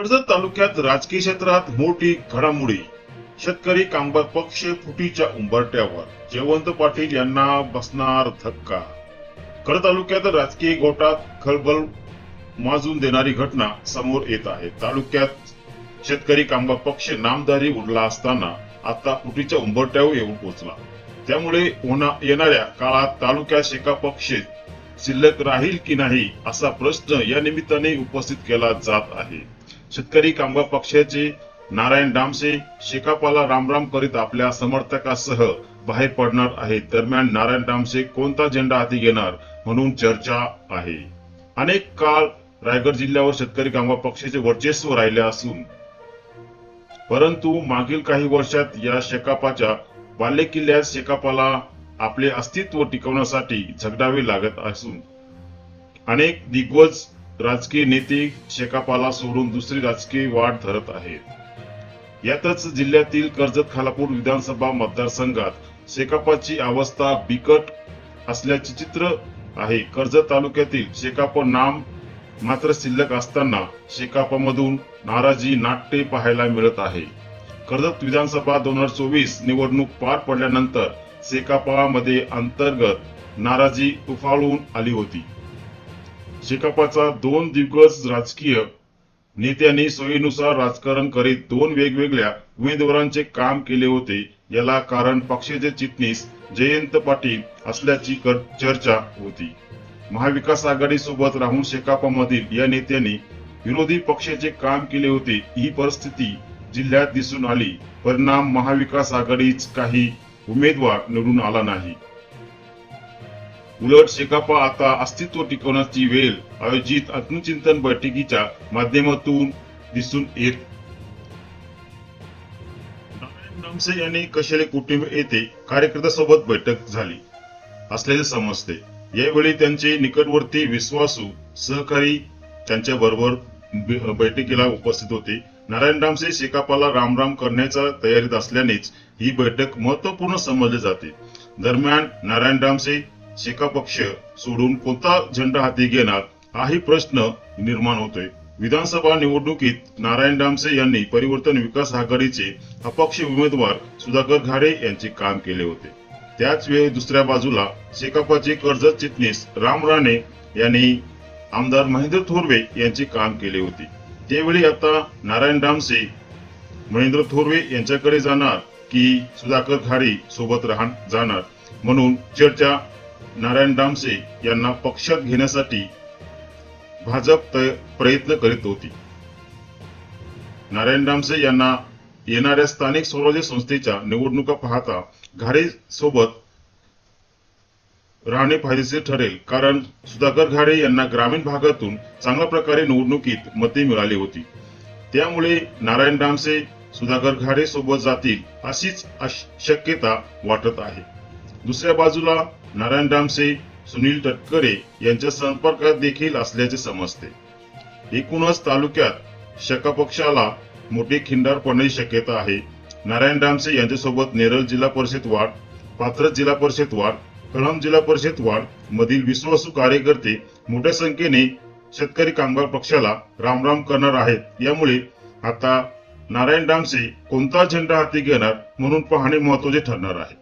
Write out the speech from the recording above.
कर्जत तालुक्यात राजकीय क्षेत्रात मोठी घडामोडी. शेतकरी कामगार पक्ष फुटीच्या उंबरट्यावर जयवंत पाटील यांना बसणार धक्का. कर्जत तालुक्यात राजकीय गोटात खळबळ माजून देणारी घटना समोर येत आहे. तालुक्यात शेतकरी कामगार पक्ष नामधारी उडला असताना आता फुटीच्या उंबरट्यावर येऊन पोहोचला. त्यामुळे होणा येणाऱ्या काळात तालुक्यात शेका पक्ष शिल्लक राहील की नाही असा प्रश्न या निमित्ताने उपस्थित केला जात आहे. शेतकरी कामगार पक्षाचे नारायण डामसे शेकापाला रामराम करीत आपल्या समर्थकासह बाहेर पडणार आहेत. दरम्यान नारायण डामसे कोणता झेंडा हाती घेणार म्हणून चर्चा आहे. अनेक काळ रायगड जिल्ह्यावर शेतकरी कामगार पक्षाचे वर्चस्व राहिले असून परंतु मागील काही वर्षात या शेकापाच्या बालेकिल्ल्यात शेकापाला आपले अस्तित्व टिकवण्यासाठी झगडावे लागत असून अनेक दिग्गज राजकीय नेते शेकापाला सोडून दुसरी राजकीय वाट धरत आहेत. यातच जिल्ह्यातील कर्जत खालापूर विधानसभा मतदारसंघात शेकापाची अवस्था बिकट असल्याचे चित्र आहे. कर्जत तालुक्यातील शेकाप नाम मात्र शिल्लक असताना शेकापमधून नाराजी नाट्य पाहायला मिळत आहे. कर्जत विधानसभा दोन हजार चोवीस निवडणूक पार पडल्यानंतर शेकापामध्ये अंतर्गत नाराजी उफाळून आली होती. शेकापाचा दोन दिग्गज राजकीय नेत्यांनी सोयीनुसार राजकारण करीत दोन वेगवेगळ्या उमेदवारांचे काम केले होते. याला कारण पक्षाचे चिटणीस जयंत पाटील असल्याची चर्चा होती. महाविकास आघाडी सोबत राहून शेकापामधील या नेत्यांनी विरोधी पक्षाचे काम केले होते. ही परिस्थिती जिल्ह्यात दिसून आली. परिणाम महाविकास आघाडीच काही उमेदवार निवडून आला नाही. उलट शेकापा आता अस्तित्व टिकवण्याची वेळ आयोजित आत्मचिंतन बैठकीच्या माध्यमातून दिसून येत. नारायण नामसे यांनी कशेले कुटुंब येथे कार्यकर्त्यासोबत बैठक झाली. असल्याचे समजते. यावेळी त्यांचे निकटवर्ती विश्वासू सहकारी त्यांच्या बरोबर बैठकीला उपस्थित होते. नारायण डामसे शेकापाला रामराम करण्याच्या तयारीत असल्यानेच ही बैठक महत्त्वपूर्ण समजली जाते. दरम्यान नारायण डामसे शेका पक्ष सोडून कोणता झेंडा हाती घेणार हाही प्रश्न निर्माण होतोय. विधानसभा निवडणुकीत नारायण डामसे यांनी परिवर्तन विकास आघाडीचे अपक्ष उमेदवार सुधाकर घाडे यांचे काम केले होते. त्याच वेळी दुसऱ्या बाजूला शेकापाचे कर्जत चिटणीस राम राणे यांनी आमदार महेंद्र थोरवे यांचे काम केले होते. त्यावेळी आता नारायण डामसे महेंद्र थोरवे यांच्याकडे जाणार की सुधाकर घाडे सोबत राहण जाणार म्हणून चर्चा नारायण दामसे यांना पक्षात घेण्यासाठी भाजप प्रयत्न करीत होती. नारायण दामसे यांना येणाऱ्या स्थानिक स्वराज्य संस्थेच्या निवडणुका पाहता घाडे सोबत राहणे फायदेशीर ठरेल कारण सुधाकर घाडे यांना ग्रामीण भागातून चांगल्या प्रकारे निवडणुकीत मते मिळाली होती. त्यामुळे नारायण डामसे सुधाकर घाडे सोबत जातील अशीच अश- शक्यता वाटत आहे. दुसऱ्या बाजूला नारायण डामसे सुनील तटकरे यांच्या संपर्कात देखील असल्याचे समजते. एकूणच तालुक्यात शका पक्षाला मोठी खिंडार पडण्याची शक्यता आहे. नारायण डामसे यांच्यासोबत नेरळ जिल्हा परिषद वाढ पात्रज जिल्हा परिषद वाढ कळंब जिल्हा परिषद वाढ मधील विश्वासू कार्यकर्ते मोठ्या संख्येने शेतकरी कामगार पक्षाला रामराम करणार आहेत. यामुळे आता नारायण डामसे कोणता झेंडा हाती घेणार म्हणून पाहणे महत्त्वाचे ठरणार आहे.